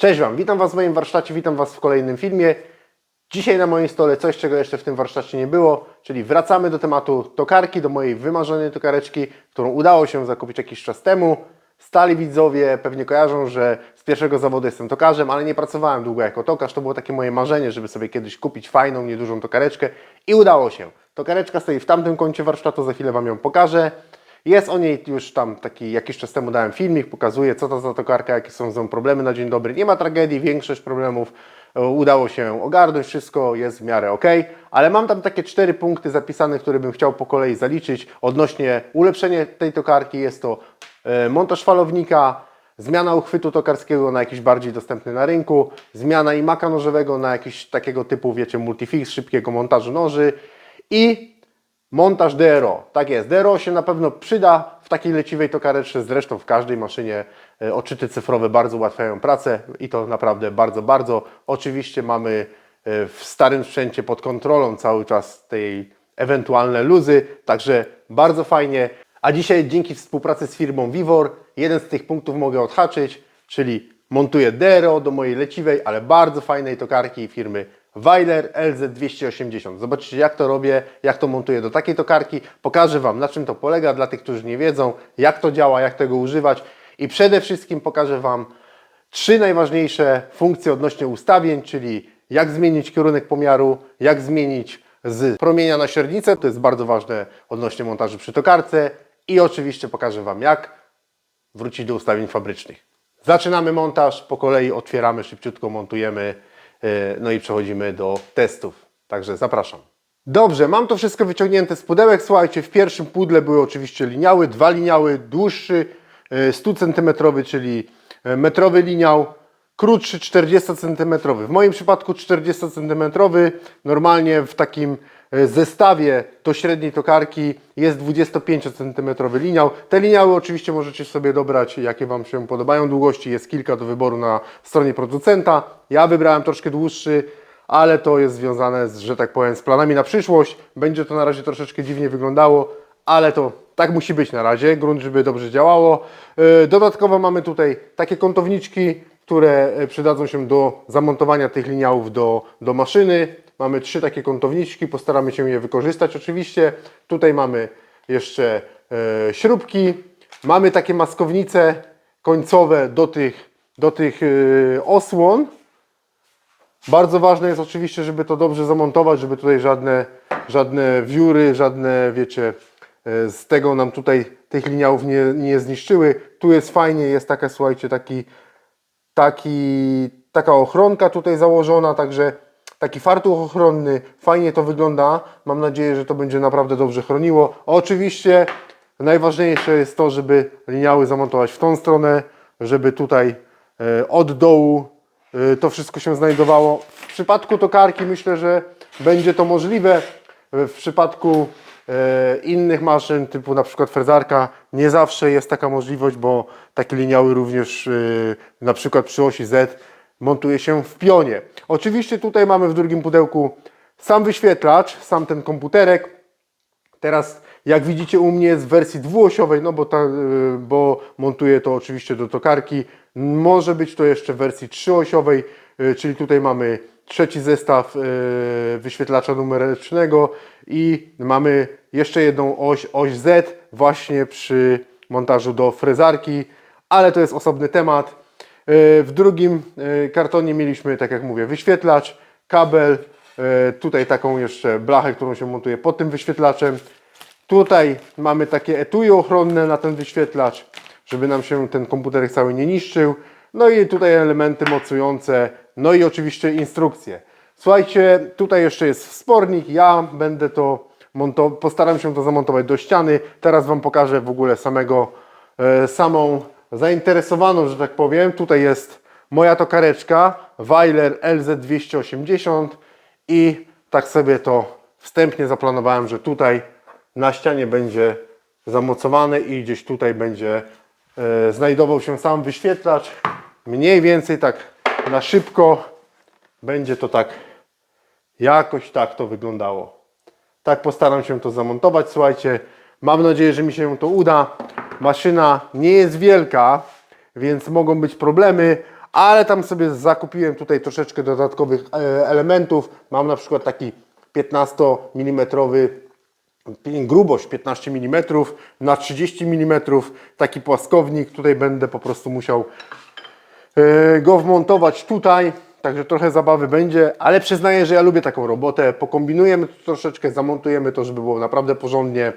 Cześć Wam, witam Was w moim warsztacie, witam Was w kolejnym filmie. Dzisiaj na moim stole coś, czego jeszcze w tym warsztacie nie było, czyli wracamy do tematu tokarki, do mojej wymarzonej tokareczki, którą udało się zakupić jakiś czas temu. Stali widzowie pewnie kojarzą, że z pierwszego zawodu jestem tokarzem, ale nie pracowałem długo jako tokarz. To było takie moje marzenie, żeby sobie kiedyś kupić fajną, niedużą tokareczkę i udało się. Tokareczka stoi w tamtym kącie warsztatu, za chwilę Wam ją pokażę. Jest o niej już tam taki jakiś czas temu dałem filmik, pokazuję co to za tokarka, jakie są z nią problemy na dzień dobry. Nie ma tragedii, większość problemów e, udało się ogarnąć, wszystko jest w miarę ok, ale mam tam takie cztery punkty zapisane, które bym chciał po kolei zaliczyć odnośnie ulepszenia tej tokarki. Jest to e, montaż falownika, zmiana uchwytu tokarskiego na jakiś bardziej dostępny na rynku, zmiana imaka nożowego na jakiś takiego typu, wiecie, multifix, szybkiego montażu noży i Montaż DRO. Tak jest. DRO się na pewno przyda w takiej leciwej tokareczce, zresztą w każdej maszynie e, odczyty cyfrowe bardzo ułatwiają pracę i to naprawdę bardzo, bardzo. Oczywiście mamy e, w starym sprzęcie pod kontrolą cały czas tej ewentualne luzy, także bardzo fajnie. A dzisiaj dzięki współpracy z firmą Vivor jeden z tych punktów mogę odhaczyć, czyli montuję DRO do mojej leciwej, ale bardzo fajnej tokarki firmy Weiler LZ280. Zobaczycie jak to robię, jak to montuję do takiej tokarki. Pokażę Wam na czym to polega, dla tych, którzy nie wiedzą, jak to działa, jak tego używać i przede wszystkim pokażę Wam trzy najważniejsze funkcje odnośnie ustawień, czyli jak zmienić kierunek pomiaru, jak zmienić z promienia na średnicę, to jest bardzo ważne odnośnie montażu przy tokarce i oczywiście pokażę Wam jak wrócić do ustawień fabrycznych. Zaczynamy montaż, po kolei otwieramy szybciutko, montujemy, no i przechodzimy do testów. Także zapraszam. Dobrze, mam to wszystko wyciągnięte z pudełek. Słuchajcie, w pierwszym pudle były oczywiście liniały, dwa liniały, dłuższy yy, 100 cm, czyli yy, metrowy liniał, krótszy 40 cm. W moim przypadku 40 cm. Normalnie w takim e, zestawie do średniej tokarki jest 25 cm liniał. Te liniały oczywiście możecie sobie dobrać jakie Wam się podobają długości. Jest kilka do wyboru na stronie producenta. Ja wybrałem troszkę dłuższy, ale to jest związane z, że tak powiem, z planami na przyszłość. Będzie to na razie troszeczkę dziwnie wyglądało, ale to tak musi być na razie, grunt, żeby dobrze działało. Yy, Dodatkowo mamy tutaj takie kątowniczki, które e, przydadzą się do zamontowania tych liniałów do, do maszyny. Mamy trzy takie kątowniczki, postaramy się je wykorzystać oczywiście. Tutaj mamy jeszcze e, śrubki, mamy takie maskownice końcowe do tych, do tych e, osłon. Bardzo ważne jest oczywiście, żeby to dobrze zamontować, żeby tutaj żadne, żadne wióry, żadne, wiecie, e, z tego nam tutaj tych liniałów nie, nie zniszczyły. Tu jest fajnie, jest taka, słuchajcie, taki, taki, taka ochronka tutaj założona, także taki fartuch ochronny, fajnie to wygląda. Mam nadzieję, że to będzie naprawdę dobrze chroniło. Oczywiście najważniejsze jest to, żeby liniały zamontować w tą stronę, żeby tutaj e, od dołu e, to wszystko się znajdowało. W przypadku tokarki myślę, że będzie to możliwe. W przypadku e, innych maszyn, typu na przykład frezarka, nie zawsze jest taka możliwość, bo takie liniały również na przykład przy osi Z montuje się w pionie. Oczywiście tutaj mamy w drugim pudełku sam wyświetlacz, sam ten komputerek. Teraz jak widzicie u mnie jest w wersji dwuosiowej, no bo, ta, y, bo montuję to oczywiście do tokarki. Może być to jeszcze w wersji trzyosiowej, y, czyli tutaj mamy trzeci zestaw y, wyświetlacza numerycznego i mamy jeszcze jedną oś, oś Z właśnie przy montażu do frezarki, ale to jest osobny temat. Y, W drugim y, kartonie mieliśmy, tak jak mówię, wyświetlacz, kabel, y, tutaj taką jeszcze blachę, którą się montuje pod tym wyświetlaczem. Tutaj mamy takie etui ochronne na ten wyświetlacz, żeby nam się ten komputer cały nie niszczył. No i tutaj elementy mocujące, no i oczywiście instrukcje. Słuchajcie, tutaj jeszcze jest wspornik, ja będę to postaram się to zamontować do ściany. Teraz Wam pokażę w ogóle samego, e, samą zainteresowaną, że tak powiem. Tutaj jest moja tokareczka Weiler LZ280 i tak sobie to wstępnie zaplanowałem, że tutaj na ścianie będzie zamocowane i gdzieś tutaj będzie e, znajdował się sam wyświetlacz. Mniej więcej tak na szybko będzie to tak jakoś tak to wyglądało. Tak postaram się to zamontować. Słuchajcie, mam nadzieję, że mi się to uda. Maszyna nie jest wielka, więc mogą być problemy, ale tam sobie zakupiłem tutaj troszeczkę dodatkowych e, elementów. Mam na przykład taki 15 mm grubość 15 mm na 30 mm, taki płaskownik. Tutaj będę po prostu musiał e, go wmontować tutaj. Także trochę zabawy będzie, ale przyznaję, że ja lubię taką robotę. Pokombinujemy to troszeczkę, zamontujemy to, żeby było naprawdę porządnie.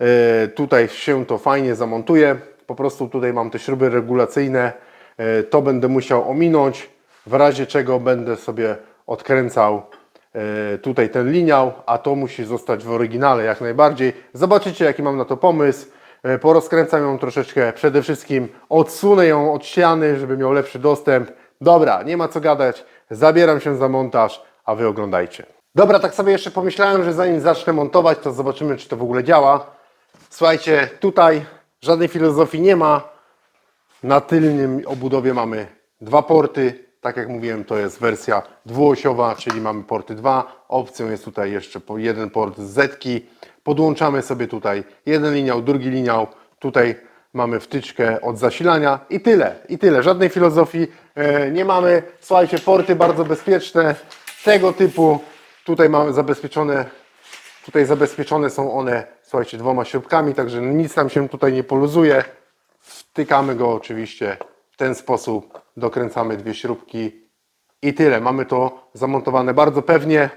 E, Tutaj się to fajnie zamontuje. Po prostu tutaj mam te śruby regulacyjne. E, To będę musiał ominąć. W razie czego będę sobie odkręcał e, tutaj ten liniał, a to musi zostać w oryginale jak najbardziej. Zobaczycie jaki mam na to pomysł. Porozkręcam ją troszeczkę. Przede wszystkim odsunę ją od ściany, żeby miał lepszy dostęp. Dobra, nie ma co gadać. Zabieram się za montaż, a Wy oglądajcie. Dobra, tak sobie jeszcze pomyślałem, że zanim zacznę montować, to zobaczymy, czy to w ogóle działa. Słuchajcie, tutaj żadnej filozofii nie ma. Na tylnym obudowie mamy dwa porty. Tak jak mówiłem, to jest wersja dwuosiowa, czyli mamy porty dwa. Opcją jest tutaj jeszcze jeden port z zetki. Podłączamy sobie tutaj jeden liniał, drugi liniał. Tutaj mamy wtyczkę od zasilania i tyle, i tyle. Żadnej filozofii e, nie mamy. Słuchajcie, porty bardzo bezpieczne tego typu. Tutaj mamy zabezpieczone Tutaj zabezpieczone są one, słuchajcie, dwoma śrubkami, także nic nam się tutaj nie poluzuje. Wtykamy go oczywiście w ten sposób, dokręcamy dwie śrubki i tyle. Mamy to zamontowane bardzo pewnie.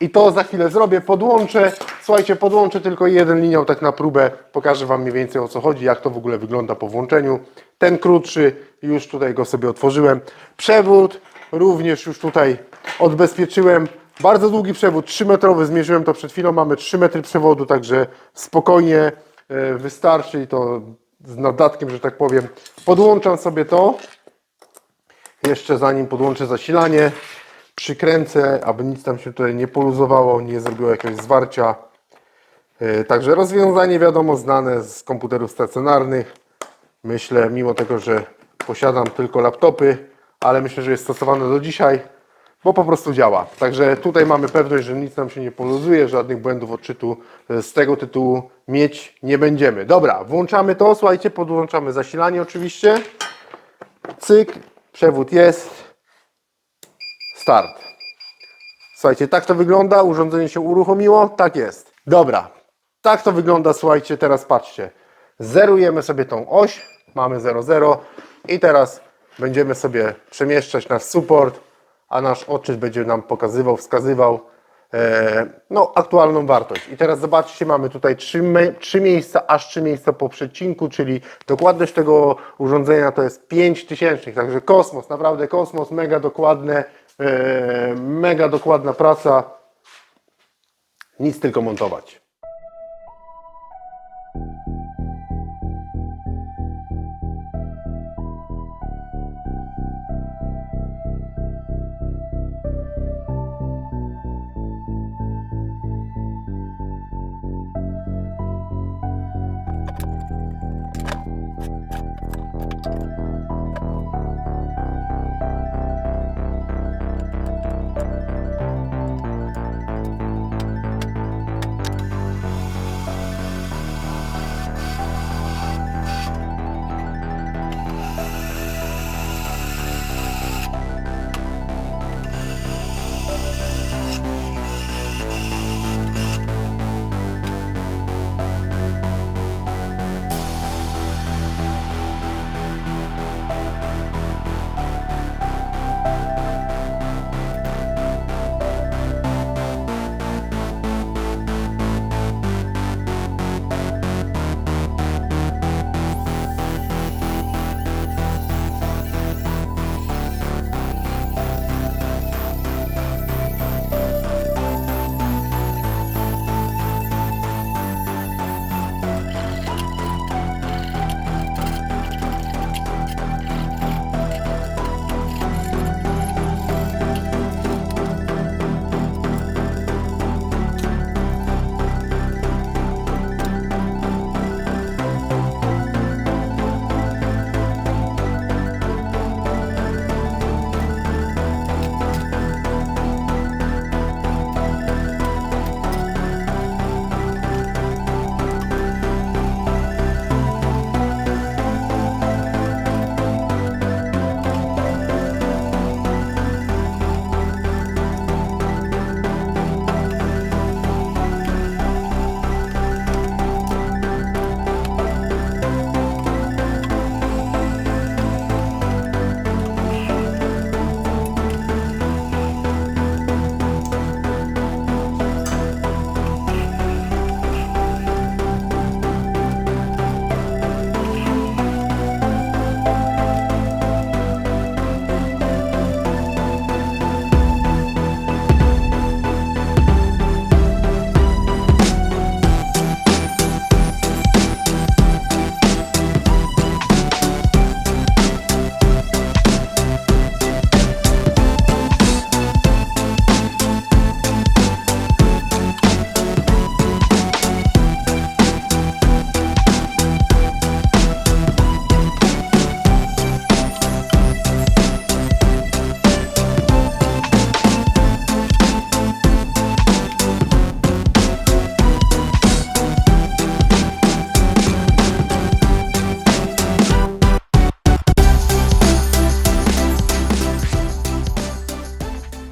I to za chwilę zrobię, podłączę. Słuchajcie, podłączę tylko jeden liniał tak na próbę. Pokażę Wam mniej więcej o co chodzi, jak to w ogóle wygląda po włączeniu. Ten krótszy, już tutaj go sobie otworzyłem. Przewód również już tutaj odbezpieczyłem. Bardzo długi przewód, 3 metrowy, zmierzyłem to przed chwilą, mamy 3 metry przewodu, także spokojnie e, wystarczy i to z nadatkiem, że tak powiem. Podłączam sobie to. Jeszcze zanim podłączę zasilanie, przykręcę, aby nic tam się tutaj nie poluzowało, nie zrobiło jakiegoś zwarcia. E, Także rozwiązanie wiadomo znane z komputerów stacjonarnych. Myślę, mimo tego, że posiadam tylko laptopy, ale myślę, że jest stosowane do dzisiaj, bo po prostu działa. Także tutaj mamy pewność, że nic nam się nie poluzuje, żadnych błędów odczytu e, z tego tytułu mieć nie będziemy. Dobra, włączamy to, słuchajcie, podłączamy zasilanie oczywiście. Cyk, przewód jest. Start. Słuchajcie, tak to wygląda. Urządzenie się uruchomiło. Tak jest. Dobra. Tak to wygląda, słuchajcie, teraz patrzcie. Zerujemy sobie tą oś. Mamy 0,0 i teraz będziemy sobie przemieszczać nasz support, a nasz odczyt będzie nam pokazywał, wskazywał e, no, aktualną wartość. I teraz zobaczcie, mamy tutaj trzy, trzy miejsca, aż trzy miejsca po przecinku, czyli dokładność tego urządzenia to jest 5 tysięcznych, także kosmos, naprawdę kosmos, mega dokładne, e, mega dokładna praca. Nic tylko montować.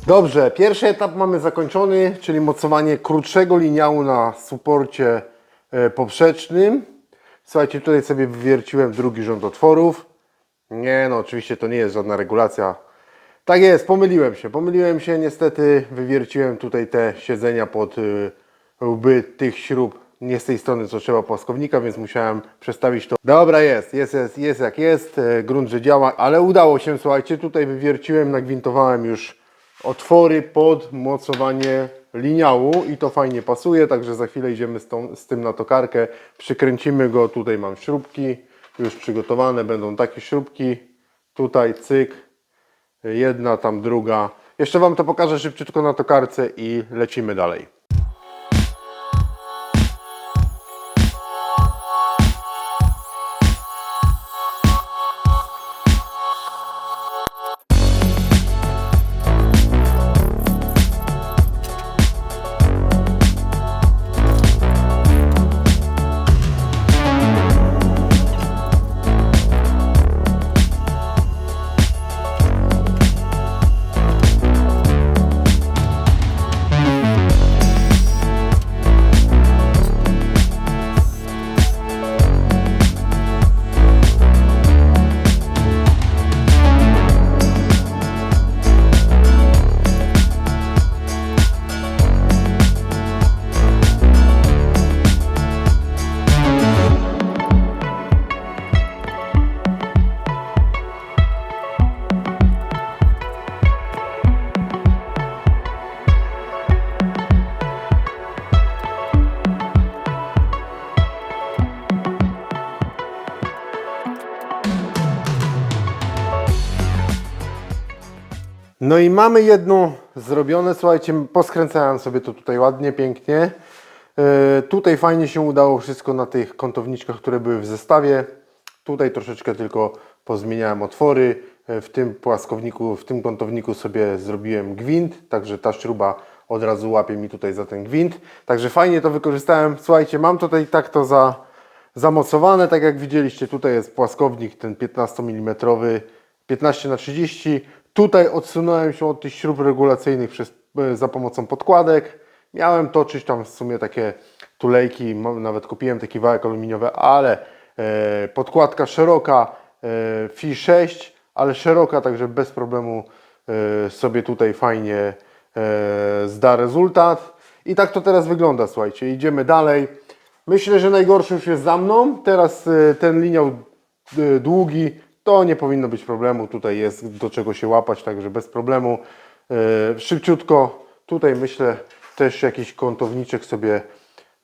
Dobrze, pierwszy etap mamy zakończony, czyli mocowanie krótszego liniału na suporcie e, poprzecznym. Słuchajcie, tutaj sobie wywierciłem drugi rząd otworów. Nie, no oczywiście to nie jest żadna regulacja. Tak jest, pomyliłem się, pomyliłem się, niestety wywierciłem tutaj te siedzenia pod y, łby tych śrub, nie z tej strony co trzeba płaskownika, więc musiałem przestawić to. Dobra, jest, jest, jest, jest jak jest, e, grunt, że działa, ale udało się, słuchajcie, tutaj wywierciłem, nagwintowałem już otwory pod mocowanie liniału i to fajnie pasuje, także za chwilę idziemy z, tą, z tym na tokarkę, przykręcimy go, tutaj mam śrubki już przygotowane, będą takie śrubki, tutaj cyk, jedna, tam druga. Jeszcze Wam to pokażę szybciutko na tokarce i lecimy dalej. No i mamy jedno zrobione, słuchajcie, poskręcałem sobie to tutaj ładnie, pięknie. E, tutaj fajnie się udało wszystko na tych kątowniczkach, które były w zestawie. Tutaj troszeczkę tylko pozmieniałem otwory. E, W tym płaskowniku, w tym kątowniku sobie zrobiłem gwint, także ta śruba od razu łapie mi tutaj za ten gwint. Także fajnie to wykorzystałem. Słuchajcie, mam tutaj tak to za, zamocowane, tak jak widzieliście, tutaj jest płaskownik ten 15 mm, 15 na 30 Tutaj odsunąłem się od tych śrub regulacyjnych przez, e, za pomocą podkładek. Miałem toczyć tam w sumie takie tulejki, nawet kupiłem taki wałek aluminiowy, ale e, podkładka szeroka, e, Fi 6, ale szeroka, także bez problemu e, sobie tutaj fajnie e, zda rezultat. I tak to teraz wygląda, słuchajcie. Idziemy dalej. Myślę, że najgorszy już jest za mną. Teraz e, ten liniał e, długi, to nie powinno być problemu. Tutaj jest do czego się łapać, także bez problemu. E, Szybciutko, tutaj myślę też jakiś kątowniczek sobie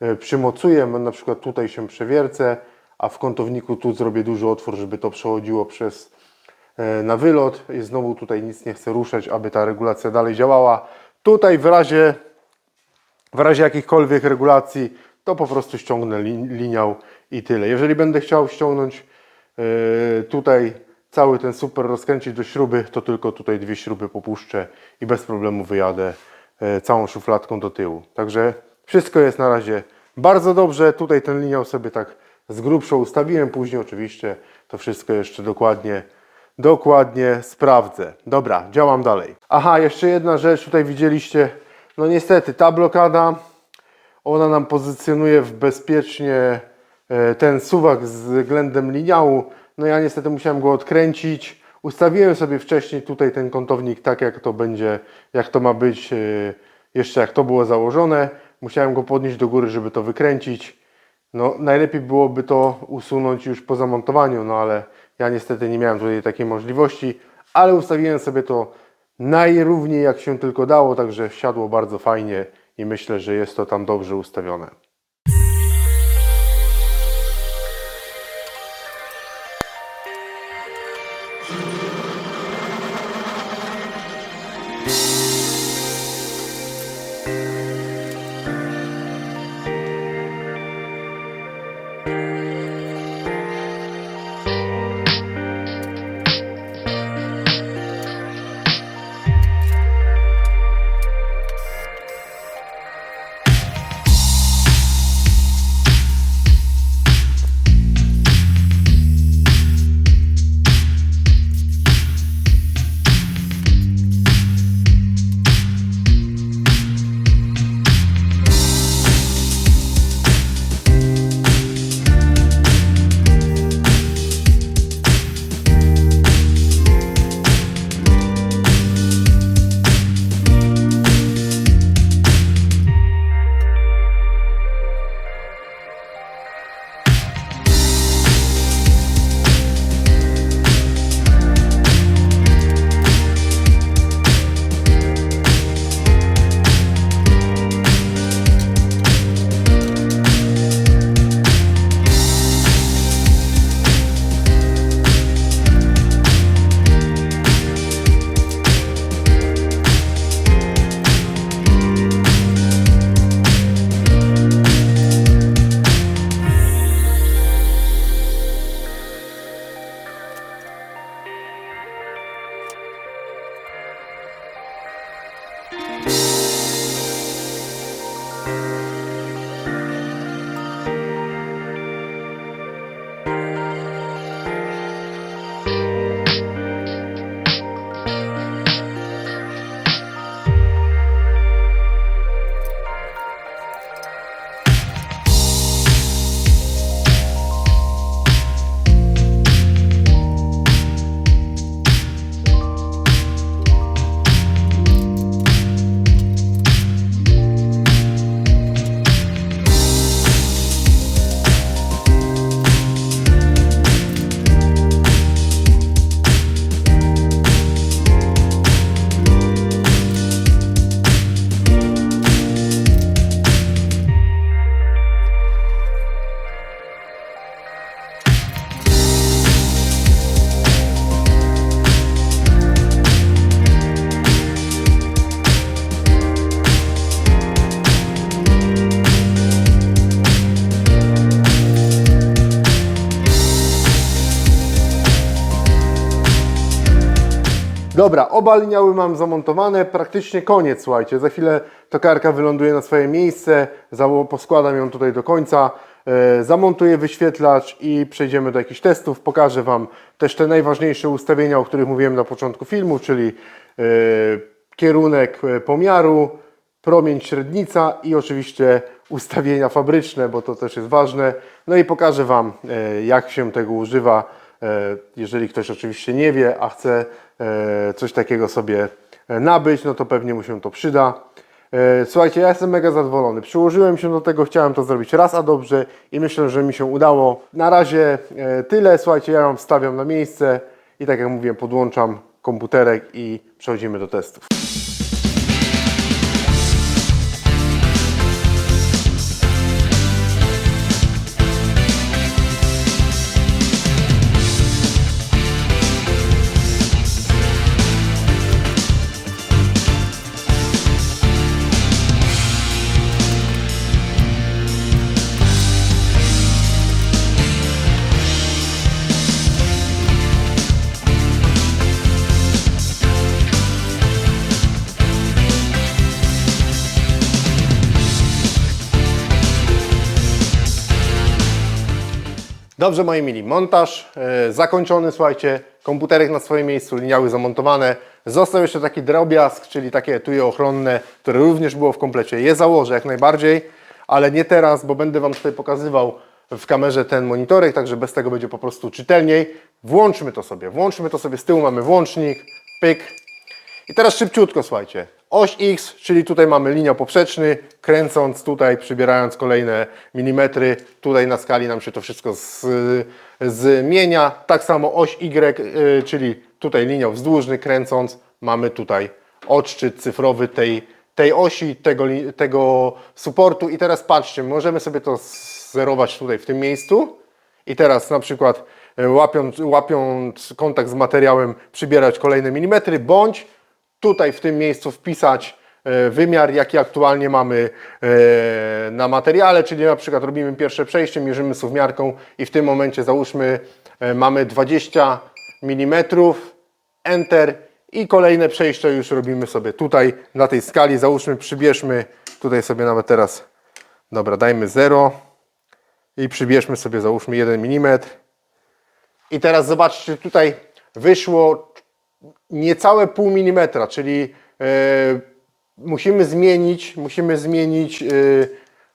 e, przymocuję. Na przykład tutaj się przewiercę, a w kątowniku tu zrobię duży otwór, żeby to przechodziło przez e, na wylot. I znowu tutaj nic nie chcę ruszać, aby ta regulacja dalej działała. Tutaj w razie w razie jakichkolwiek regulacji, to po prostu ściągnę li, liniał i tyle. Jeżeli będę chciał ściągnąć tutaj cały ten super rozkręcić do śruby, to tylko tutaj dwie śruby popuszczę i bez problemu wyjadę yy, całą szufladką do tyłu. Także wszystko jest na razie bardzo dobrze. Tutaj ten liniał sobie tak z grubsza ustawiłem, później oczywiście to wszystko jeszcze dokładnie Dokładnie sprawdzę. Dobra, działam dalej. Aha, jeszcze jedna rzecz, tutaj widzieliście, no niestety ta blokada, ona nam pozycjonuje w bezpiecznie ten suwak względem liniału. No ja niestety musiałem go odkręcić. Ustawiłem sobie wcześniej tutaj ten kątownik tak jak to będzie, jak to ma być, e, jeszcze jak to było założone. Musiałem go podnieść do góry, żeby to wykręcić. No, najlepiej byłoby to usunąć już po zamontowaniu, no ale ja niestety nie miałem tutaj takiej możliwości, ale ustawiłem sobie to najrówniej jak się tylko dało, także wsiadło bardzo fajnie i myślę, że jest to tam dobrze ustawione. Dobra, oba liniały mam zamontowane, praktycznie koniec, słuchajcie. Za chwilę tokarka wyląduje na swoje miejsce, poskładam ją tutaj do końca, e, zamontuję wyświetlacz i przejdziemy do jakichś testów. Pokażę Wam też te najważniejsze ustawienia, o których mówiłem na początku filmu, czyli e, kierunek e, pomiaru, promień średnica i oczywiście ustawienia fabryczne, bo to też jest ważne. No i pokażę Wam, jak się tego używa, jeżeli ktoś oczywiście nie wie, a chce coś takiego sobie e, nabyć, no to pewnie mu się to przyda. E, Słuchajcie, ja jestem mega zadowolony. Przyłożyłem się do tego, chciałem to zrobić raz a dobrze i myślę, że mi się udało. Na razie e, tyle. Słuchajcie, ja ją wstawiam na miejsce i tak jak mówiłem, podłączam komputerek i przechodzimy do testów. Dobrze, moi mili, montaż e, zakończony, słuchajcie, komputerek na swoim miejscu, liniały zamontowane. Został jeszcze taki drobiazg, czyli takie etui ochronne, które również było w komplecie. Je założę jak najbardziej, ale nie teraz, bo będę Wam tutaj pokazywał w kamerze ten monitorek, także bez tego będzie po prostu czytelniej. Włączmy to sobie, włączmy to sobie, z tyłu mamy włącznik, pyk, i teraz szybciutko, słuchajcie. Oś X, czyli tutaj mamy linia poprzeczny, kręcąc tutaj, przybierając kolejne milimetry, tutaj na skali nam się to wszystko z, zmienia. Tak samo oś Y, y, czyli tutaj linią wzdłużny, kręcąc, mamy tutaj odszczyt cyfrowy tej, tej osi, tego, tego supportu. I teraz patrzcie, możemy sobie to zerować tutaj w tym miejscu. I teraz na przykład e, łapiąc, łapiąc kontakt z materiałem przybierać kolejne milimetry, bądź tutaj w tym miejscu wpisać e, wymiar, jaki aktualnie mamy e, na materiale, czyli na przykład robimy pierwsze przejście, mierzymy suwmiarką i w tym momencie załóżmy e, mamy 20 mm, Enter i kolejne przejścia już robimy sobie tutaj na tej skali, załóżmy przybierzmy tutaj sobie nawet teraz, dobra dajmy 0 i przybierzmy sobie załóżmy 1 mm i teraz zobaczcie tutaj wyszło niecałe pół milimetra, czyli e, musimy zmienić, musimy zmienić e,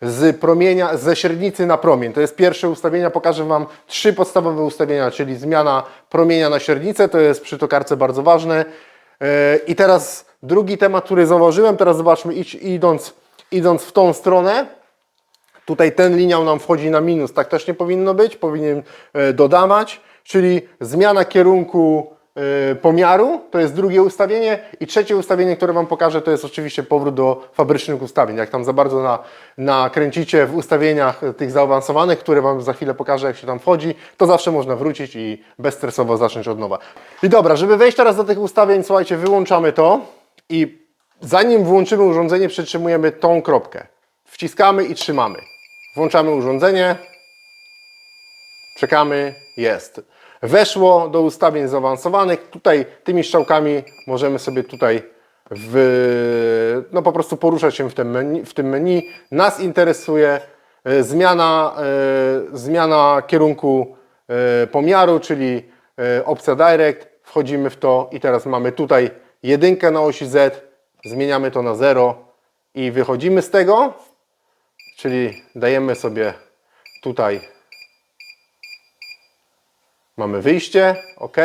z promienia, ze średnicy na promień. To jest pierwsze ustawienia, pokażę Wam trzy podstawowe ustawienia, czyli zmiana promienia na średnicę, to jest przy tokarce bardzo ważne. E, I teraz drugi temat, który zauważyłem, teraz zobaczmy, idąc, idąc w tą stronę, Tutaj ten liniał nam wchodzi na minus, tak też nie powinno być, powinien dodawać, czyli zmiana kierunku pomiaru, to jest drugie ustawienie i trzecie ustawienie, które Wam pokażę, to jest oczywiście powrót do fabrycznych ustawień. Jak tam za bardzo na, nakręcicie w ustawieniach tych zaawansowanych, które Wam za chwilę pokażę, jak się tam wchodzi, to zawsze można wrócić i bezstresowo zacząć od nowa. I dobra, żeby wejść teraz do tych ustawień, słuchajcie, wyłączamy to i zanim włączymy urządzenie, przytrzymujemy tą kropkę. Wciskamy i trzymamy. Włączamy urządzenie. Czekamy. Jest. Weszło do ustawień zaawansowanych. Tutaj tymi strzałkami możemy sobie tutaj w, no po prostu poruszać się w tym menu. W tym menu. Nas interesuje e, zmiana, e, zmiana kierunku e, pomiaru, czyli opcja Direct. Wchodzimy w to i teraz mamy tutaj jedynkę na osi Z. Zmieniamy to na 0 i wychodzimy z tego. Czyli dajemy sobie tutaj, mamy wyjście, ok.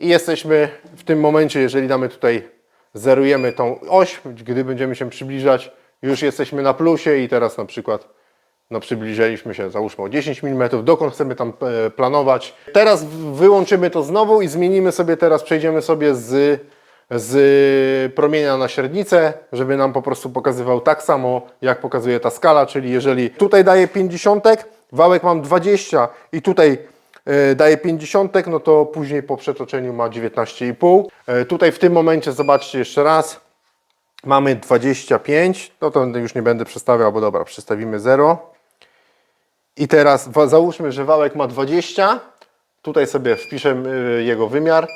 I jesteśmy w tym momencie, jeżeli damy tutaj, zerujemy tą oś, gdy będziemy się przybliżać, już jesteśmy na plusie i teraz na przykład no przybliżyliśmy się załóżmy o 10 mm, dokąd chcemy tam e, planować. Teraz wyłączymy to znowu i zmienimy sobie teraz, przejdziemy sobie z, z promienia na średnicę, żeby nam po prostu pokazywał tak samo, jak pokazuje ta skala, czyli jeżeli tutaj daje 50, wałek mam 20 i tutaj daje 50, no to później po przetoczeniu ma 19,5. E, Tutaj w tym momencie zobaczcie jeszcze raz, mamy 25, no to już nie będę przestawiał, bo dobra, przestawimy 0. I teraz załóżmy, że wałek ma 20. Tutaj sobie wpiszę y, jego wymiar.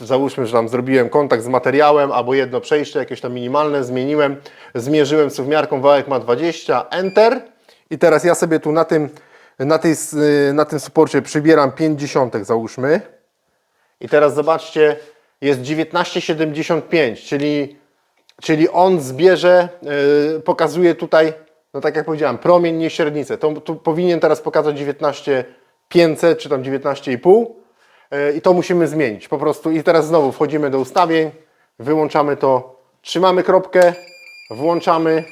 załóżmy, że tam zrobiłem kontakt z materiałem albo jedno przejście jakieś tam minimalne, zmieniłem, zmierzyłem suwmiarką, wałek ma 20, Enter i teraz ja sobie tu na tym, na, tej, y, na tym suporcie przybieram 50 załóżmy i teraz zobaczcie, jest 19,75, czyli, czyli on zbierze, yy, pokazuje tutaj, no tak jak powiedziałem, promień, nie średnicę. To, tu powinien teraz pokazać 19,500 czy tam 19,5 yy, i to musimy zmienić po prostu. I teraz znowu wchodzimy do ustawień, wyłączamy to, trzymamy kropkę, włączamy,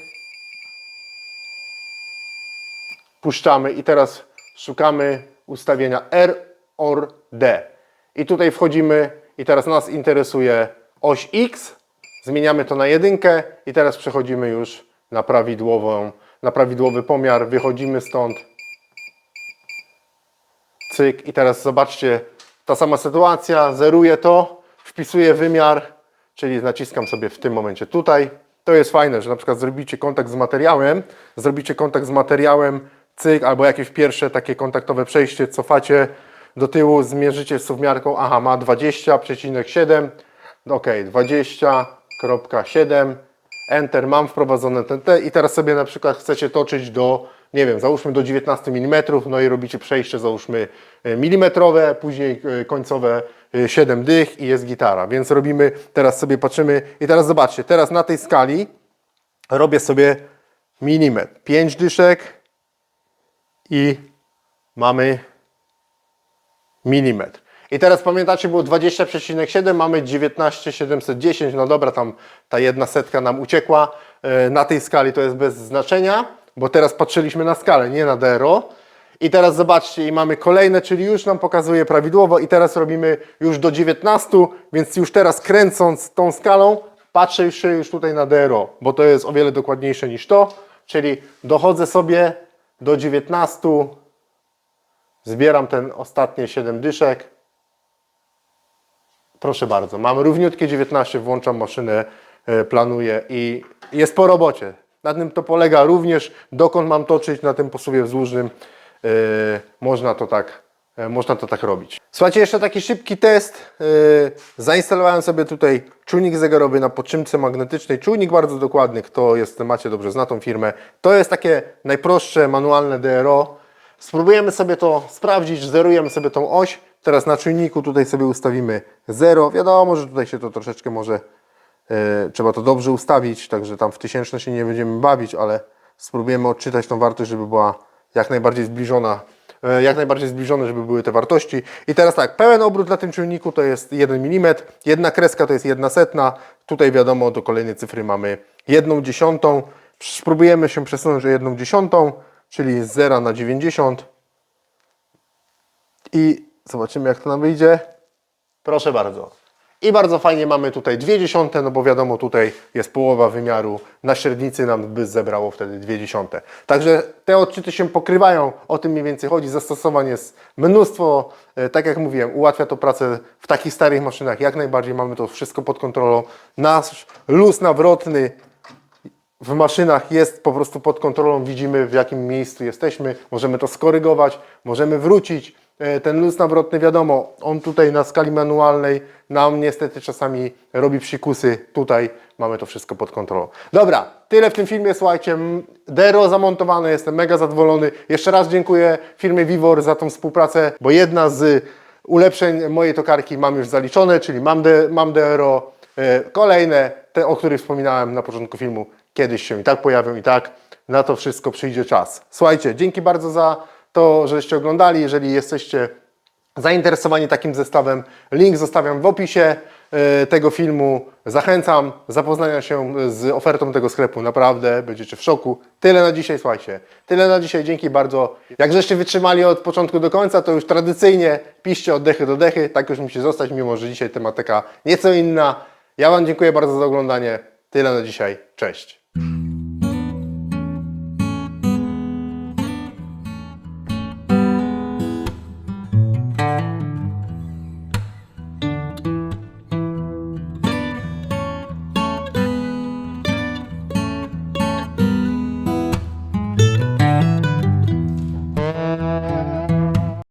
puszczamy i teraz szukamy ustawienia R or D. I tutaj wchodzimy i teraz nas interesuje oś X, zmieniamy to na jedynkę i teraz przechodzimy już na prawidłową, na prawidłowy pomiar, wychodzimy stąd. Cyk i teraz zobaczcie, ta sama sytuacja, zeruję to, wpisuję wymiar, czyli naciskam sobie w tym momencie tutaj. To jest fajne, że na przykład zrobicie kontakt z materiałem, zrobicie kontakt z materiałem, cyk, albo jakieś pierwsze takie kontaktowe przejście, cofacie do tyłu, zmierzycie z suwmiarką, aha, ma 20,7, ok, 20,7, Enter, mam wprowadzone ten T i teraz sobie na przykład chcecie toczyć do, nie wiem, załóżmy do 19 mm, no i robicie przejście, załóżmy e, milimetrowe, później e, końcowe e, 7 dych i jest gitara, więc robimy, teraz sobie patrzymy i teraz zobaczcie, teraz na tej skali robię sobie milimetr, 5 dyszek i mamy milimetr. I teraz pamiętacie, było 20,7, mamy 19,710, no dobra, tam ta jedna setka nam uciekła. E, Na tej skali to jest bez znaczenia, bo teraz patrzyliśmy na skalę, nie na DRO. I teraz zobaczcie, i mamy kolejne, czyli już nam pokazuje prawidłowo i teraz robimy już do 19, więc już teraz kręcąc tą skalą, patrzę już, już tutaj na DRO, bo to jest o wiele dokładniejsze niż to, czyli dochodzę sobie do 19, Zbieram ten ostatnie 7 dyszek. Proszę bardzo, mam równiutkie 19, włączam maszynę, e, planuję i jest po robocie. Na tym to polega również, dokąd mam toczyć na tym posuwie wzdłużnym. e, Można to tak, można to tak robić. Słuchajcie, jeszcze taki szybki test. e, Zainstalowałem sobie tutaj czujnik zegarowy na podczymce magnetycznej. Czujnik bardzo dokładny, kto jest w temacie, dobrze zna tą firmę. To jest takie najprostsze manualne DRO. Spróbujemy sobie to sprawdzić, zerujemy sobie tą oś. Teraz na czujniku tutaj sobie ustawimy 0. Wiadomo, że tutaj się to troszeczkę może, e, trzeba to dobrze ustawić, także tam w tysięczne się nie będziemy bawić, ale spróbujemy odczytać tą wartość, żeby była jak najbardziej zbliżona, e, jak najbardziej zbliżone, żeby były te wartości. I teraz tak, pełen obrót na tym czujniku to jest 1 mm, jedna kreska to jest jedna setna, tutaj wiadomo do kolejnej cyfry mamy jedną dziesiątą. Spróbujemy się przesunąć o jedną dziesiątą, czyli z 0 na 90 i zobaczymy jak to nam wyjdzie. Proszę bardzo. I bardzo fajnie mamy tutaj dwie dziesiąte, no bo wiadomo tutaj jest połowa wymiaru, na średnicy nam by zebrało wtedy dwie dziesiąte. Także te odczyty się pokrywają, o tym mniej więcej chodzi. Zastosowań jest mnóstwo, E, tak jak mówiłem, ułatwia to pracę w takich starych maszynach, jak najbardziej mamy to wszystko pod kontrolą. Nasz luz nawrotny w maszynach jest po prostu pod kontrolą, widzimy w jakim miejscu jesteśmy, możemy to skorygować, możemy wrócić. E, Ten luz nawrotny, wiadomo, on tutaj na skali manualnej nam niestety czasami robi psikusy. Tutaj mamy to wszystko pod kontrolą. Dobra, tyle w tym filmie, słuchajcie. Dero zamontowane, jestem mega zadowolony. Jeszcze raz dziękuję firmie Vivor za tą współpracę, bo jedna z ulepszeń mojej tokarki mam już zaliczone, czyli mam, de, mam DRO. E, Kolejne, te o których wspominałem na początku filmu, kiedyś się i tak pojawią i tak. Na to wszystko przyjdzie czas. Słuchajcie, dzięki bardzo za to, żeście oglądali. Jeżeli jesteście zainteresowani takim zestawem, link zostawiam w opisie e, tego filmu. Zachęcam zapoznania się z ofertą tego sklepu. Naprawdę będziecie w szoku. Tyle na dzisiaj, słuchajcie. Tyle na dzisiaj. Dzięki bardzo. Jak żeście wytrzymali od początku do końca, to już tradycyjnie piszcie oddechy do dechy. Tak już musi zostać, mimo że dzisiaj tematyka nieco inna. Ja Wam dziękuję bardzo za oglądanie. Tyle na dzisiaj. Cześć.